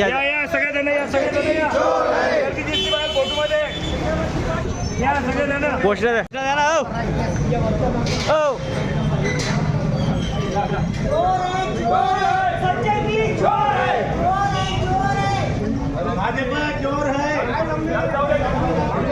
या या सगळेजण या सगळेजण या. गर्दी दिसली बाहेर कोर्टमध्ये या सगळेजण. पोस्टर द्या ना हो. हो. भाजपा जोर है।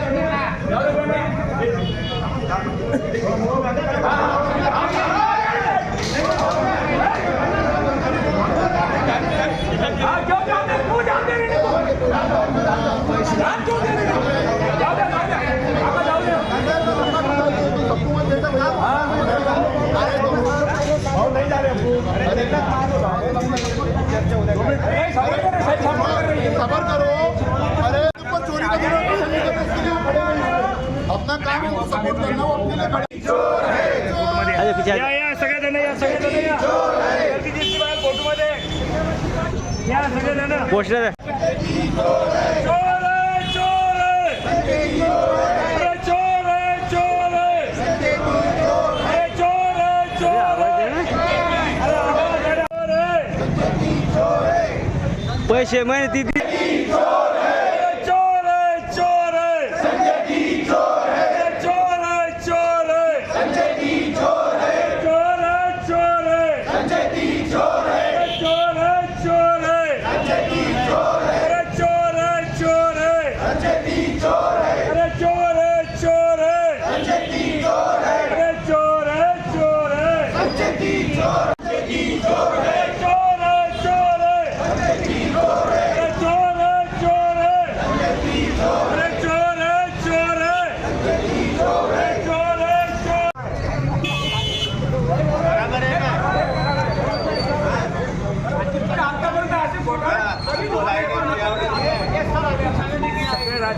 या सगळ्याजण या सगळ्याजण या. फोटोमध्ये या सगळ्याजण. घोषणा पैसे माहिती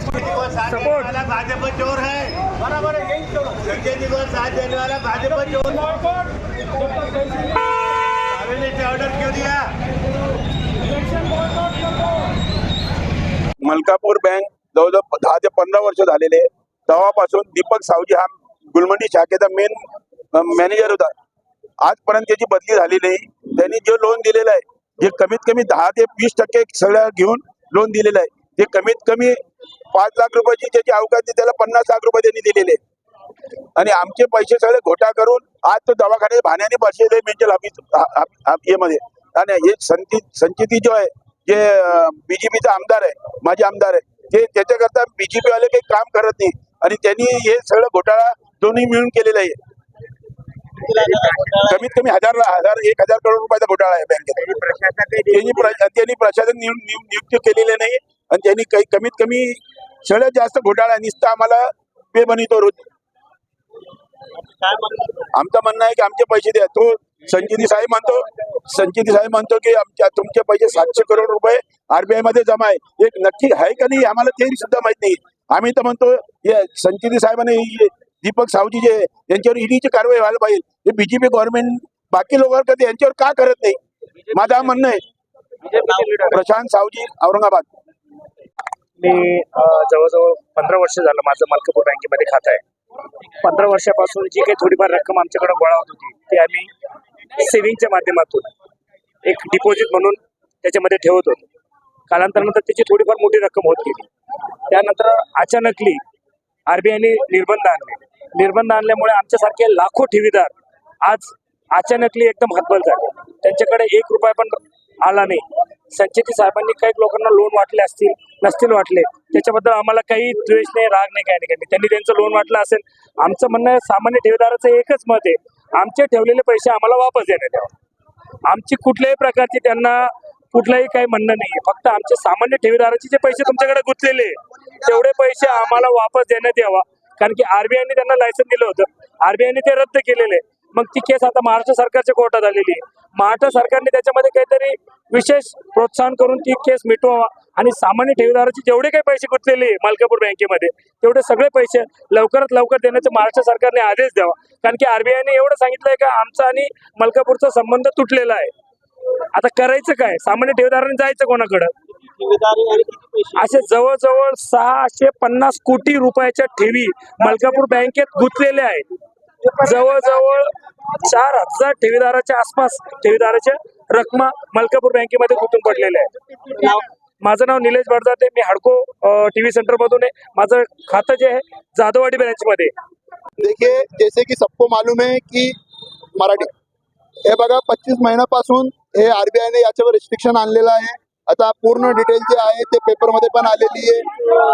सपोर्ट. भाजपा चोर है बराबर है यही चोर संजय जी को साथ देने वाला भाजपा चोर ऑर्डर क्यों दिया मलकापूर बँक जवळजवळ दहा ते पंधरा वर्ष झालेले आहे. तेव्हापासून दीपक सावजी हा गुलमंडी शाखेचा मेन मॅनेजर होता. आजपर्यंत त्याची बदली झाली नाही त्यांनी जे लोन दिलेलं आहे जे कमीत कमी दहा ते वीस टक्के सगळ्या घेऊन लोन दिलेलं आहे. ते कमीत कमी पाच लाख रुपयाची त्याची अवकाश त्याला पन्नास लाख रुपये त्यांनी दिलेले. आणि आमचे पैसे सगळे घोटा करून आज तो दवाखान्यात भाण्याने बसलेले मेंटल ऑफिसमध्ये. आणि हे संचित संचिती जो आहे जे बीजेपीचा आमदार आहे माझे आमदार आहे ते त्याच्याकरता बीजेपी वाले काही काम करत नाही. आणि त्यांनी हे सगळं घोटाळा दोन्ही मिळून केलेलं आहे. कमीत कमी हजार हजार एक हजार करोड रुपयाचा घोटाळा आहे बँकेत. त्यांनी प्र- त्यांनी प्रशासन नियु- नियु- नियुक्त केलेले नाही. आणि त्यांनी काही कमीत कमी सगळ्यात जास्त घोटाळा निसता आम्हाला पे बनितो रोज आमचं म्हणणं आहे की आमचे पैसे द्या. तो संचिती साहेब म्हणतो संचिती साहेब म्हणतो की आमच्या तुमचे पैसे सातशे करोड रुपये आरबीआयमध्ये जमा आहे. एक नक्की आहे का नाही आम्हाला ते सुद्धा माहीत नाही. आम्ही तर म्हणतो हे संचिती साहेबांनी दीपक सावजी जे यांच्यावर ईडीची कारवाई व्हायला पाहिजे. हे बीजेपी गव्हर्नमेंट बाकी लोकांवर कधी यांच्यावर का करत नाही? माझं म्हणणं आहे. प्रशांत सावजी औरंगाबाद. मी जवळजवळ पंधरा वर्ष झालं माझं मलकापूर बँकेमध्ये खातं आहे. पंधरा वर्षापासून जी काही थोडीफार रक्कम आमच्याकडे गोळा होत होती ती आम्ही सेव्हिंगच्या माध्यमातून एक डिपॉझिट म्हणून त्याच्यामध्ये ठेवत होतो. कालांतरानंतर त्याची थोडीफार मोठी रक्कम होत गेली. त्यानंतर अचानकली आरबीआयने निर्बंध आणले. निर्बंध आणल्यामुळे आमच्यासारखे लाखो ठेवीदार आज अचानकली एकदम हतबल झाले. त्यांच्याकडे एक रुपया पण आला नाही. संचिती साहेबांनी काही लोकांना लोन वाटले असतील नसतील वाटले त्याच्याबद्दल आम्हाला काही द्वेष नाही राग नाही काही नाही काही नाही. त्यांनी त्यांचं लोन वाटलं असेल आमचं म्हणणं सामान्य ठेवीदाराचं एकच मत आहे. आमचे ठेवलेले पैसे आम्हाला वापस देण्यात यावं. आमची कुठल्याही प्रकारची त्यांना कुठलंही काही म्हणणं नाही फक्त आमचे सामान्य ठेवीदाराचे जे पैसे तुमच्याकडे गुंतलेले आहे, तेवढे पैसे आम्हाला वापस देण्यात यावा. कारण की आरबीआयने त्यांना लायसन दिलं होतं. आरबीआयने ते रद्द केलेले आहे. मग ती केस आता महाराष्ट्र सरकारच्या कोर्टात आलेली आहे. महाराष्ट्र सरकारने त्याच्यामध्ये काहीतरी विशेष प्रोत्साहन करून ती केस मिटवावा आणि सामान्य ठेवीदाराचे जेवढे काही पैसे गुंतलेले मलकापूर बँकेमध्ये तेवढे सगळे पैसे लवकरात लवकर देण्याचे महाराष्ट्र सरकारने आदेश द्यावा. कारण की आरबीआयने एवढं सांगितलंय का आमचा आणि मलकापूरचा संबंध तुटलेला आहे. आता करायचं काय? सामान्य ठेवीदारांनी जायचं कोणाकडं? असे जवळजवळ सहाशे पन्नास कोटी रुपयाच्या ठेवी मलकापूर बँकेत गुंतलेल्या आहेत. जवळजवळ चार हजार ठेवीदाराच्या आसपास ठेवीदाराच्या रकमा मलकापूर बँकेमध्ये गुंतून पडलेल्या आहेत माझं नाव निलेश भडजाते मी हडको टीव्ही सेंटर मधून आहे. माझं खातं जे आहे जाधववाडी ब्रँच मध्ये देखिए जैसे की सबको मालूम है की मराठी हे बघा पच्चीस महिन्यापासून हे आरबीआय ने याच्यावर रिस्ट्रिक्शन आणलेलं आहे. आता पूर्ण डिटेल जे आहे ते पेपरमध्ये पण आलेली आहे.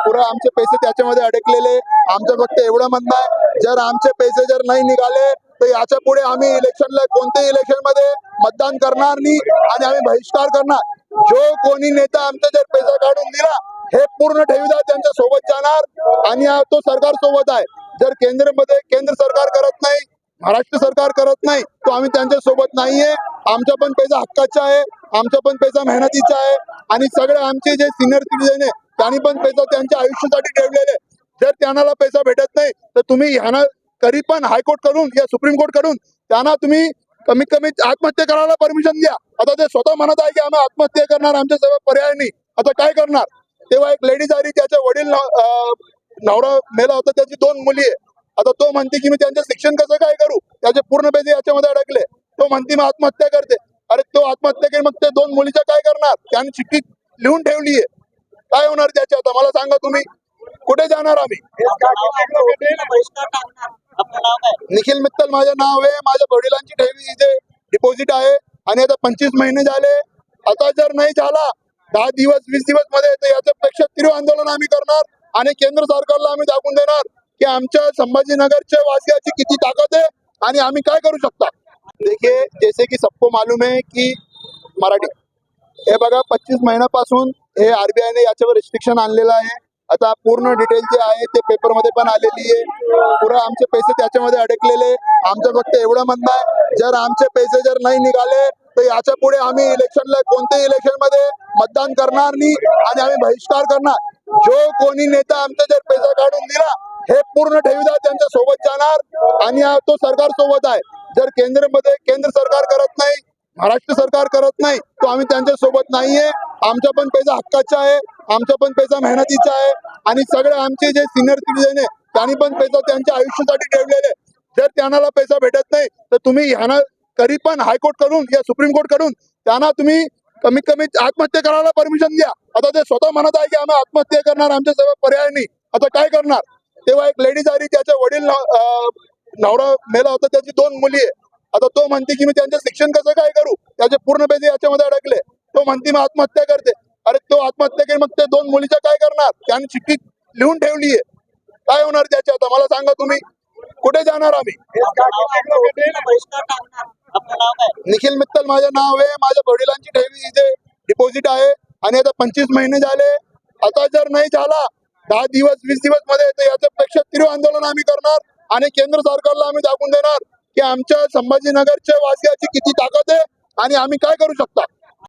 पुरा आमचे पैसे त्याच्यामध्ये अडकलेले. आमचं फक्त एवढं म्हणणं आहे जर आमचे पैसे जर नाही निघाले तर याच्यापुढे आम्ही इलेक्शनला कोणत्याही इलेक्शनमध्ये मतदान करणार नाही आणि आम्ही बहिष्कार करणार. जो कोणी नेता आमचा जर पैसा काढून दिला हे पूर्ण ठेवीदार त्यांच्यासोबत जाणार आणि तो सरकार सोबत आहे. जर केंद्रमध्ये केंद्र सरकार करत नाही महाराष्ट्र सरकार करत नाही तो आम्ही त्यांच्यासोबत नाहीये. आमचा पण पैसा हक्काचा आहे आमचा पण पैसा मेहनतीचा आहे. आणि सगळे आमचे जे सिनियर सिटीजन आहे त्यांनी पण पैसा त्यांच्या आयुष्यासाठी ठेवलेले जर त्यांना पैसा भेटत नाही तर तुम्ही ह्यांना कधी पण हायकोर्टकडून या सुप्रीम कोर्टकडून त्यांना तुम्ही कमीत कमी आत्महत्या करायला परमिशन द्या. आता ते स्वतः म्हणत आहे की आम्ही आत्महत्या करणार आमच्या सगळं पर्याय नाही. आता काय करणार? तेव्हा एक लेडीज आली त्याच्या वडील नवरा मेला होता त्याची दोन मुली आहे. आता तो म्हणते की मी त्यांचं शिक्षण कसं काय करू? त्याचे पूर्ण पैसे याच्यामध्ये अडकले. तो म्हणते मी आत्महत्या करते. अरे तो आत्महत्या केली मग ते दोन मुलीच्या काय करणार? त्याने चिठ्ठी लिहून ठेवली आहे. काय होणार त्याच्या आता? मला सांगा तुम्ही. कुठे जाणार आम्ही? निखिल मित्तल माझं नाव आहे. माझ्या वडिलांची ठेवी इथे डिपॉझिट आहे. आणि आता पंचवीस महिने झाले. आता जर नाही झाला दहा दिवस वीस दिवसमध्ये तर याच्यापेक्षा तीव्र आंदोलन आम्ही करणार आणि केंद्र सरकारला आम्ही दाखवून देणार. की आमच्या संभाजीनगरच्या वासियाची किती ताकद आहे आणि आम्ही काय करू शकता? देखिए जैसे की सबको मालूम है की मराठी हे बघा पच्चीस महिन्यापासून हे आरबीआयने याच्यावर रिस्ट्रिक्शन आणलेलं आहे. आता पूर्ण डिटेल जे आहे ते पेपरमध्ये पण आलेली आहे. पुरा आमचे पैसे त्याच्यामध्ये अडकलेले आमचं फक्त एवढं म्हणणं आहे जर आमचे पैसे जर नाही निघाले तर याच्यापुढे आम्ही इलेक्शनला कोणत्याही इलेक्शनमध्ये मतदान करणार नाही आणि आम्ही बहिष्कार करणार. जो कोणी नेता आमचा जर पैसा काढून दिला हे पूर्ण ठेवीदार त्यांच्यासोबत जाणार आणि तो सरकार सोबत आहे. जर केंद्रमध्ये केंद्र सरकार करत नाही महाराष्ट्र सरकार करत नाही तो आम्ही त्यांच्यासोबत नाहीये. आमचा पण पैसा हक्काचा आहे आमचा पण पैसा मेहनतीचा आहे आणि सगळे आमचे जे सिनियर सिटीजन आहे त्यांनी पण पैसा त्यांच्या आयुष्यासाठी ठेवलेले जर त्यांना पैसा भेटत नाही तर तुम्ही ह्यांना तरी पण हायकोर्टकडून या सुप्रीम कोर्टकडून त्यांना तुम्ही कमीत कमी आत्महत्या करायला परमिशन द्या. आता ते स्वतः म्हणत आहे की आम्ही आत्महत्या करणार आमच्या सर्व पर्याय. नाही आता काय करणार? तेव्हा एक लेडीज आली त्याच्या वडील नवरा मेला होता त्याची दोन मुली आहे. आता तो म्हणते की मी त्यांचं शिक्षण कसं काय करू? त्याचे पूर्ण पैसे याच्यामध्ये अडकले. तो म्हणते मी आत्महत्या करते. अरे तो आत्महत्या केली मग ते दोन मुलीच्या काय करणार? त्याने चिठ्ठी लिहून ठेवली आहे. काय होणार त्याच्या आता? मला सांगा तुम्ही. कुठे जाणार आम्ही? निखिल मित्तल माझं नाव आहे. माझ्या वडिलांची ठेवी इथे डिपॉझिट आहे. आणि आता पंचवीस महिने झाले. आता जर नाही झाला दहा दिवस वीस दिवसमध्ये तर याच्यापेक्षा तीव्र आंदोलन आम्ही करणार आणि केंद्र सरकारला आम्ही दाखवून देणार की आमच्या संभाजीनगरच्या वासियाची किती ताकद आहे आणि आम्ही काय करू शकता?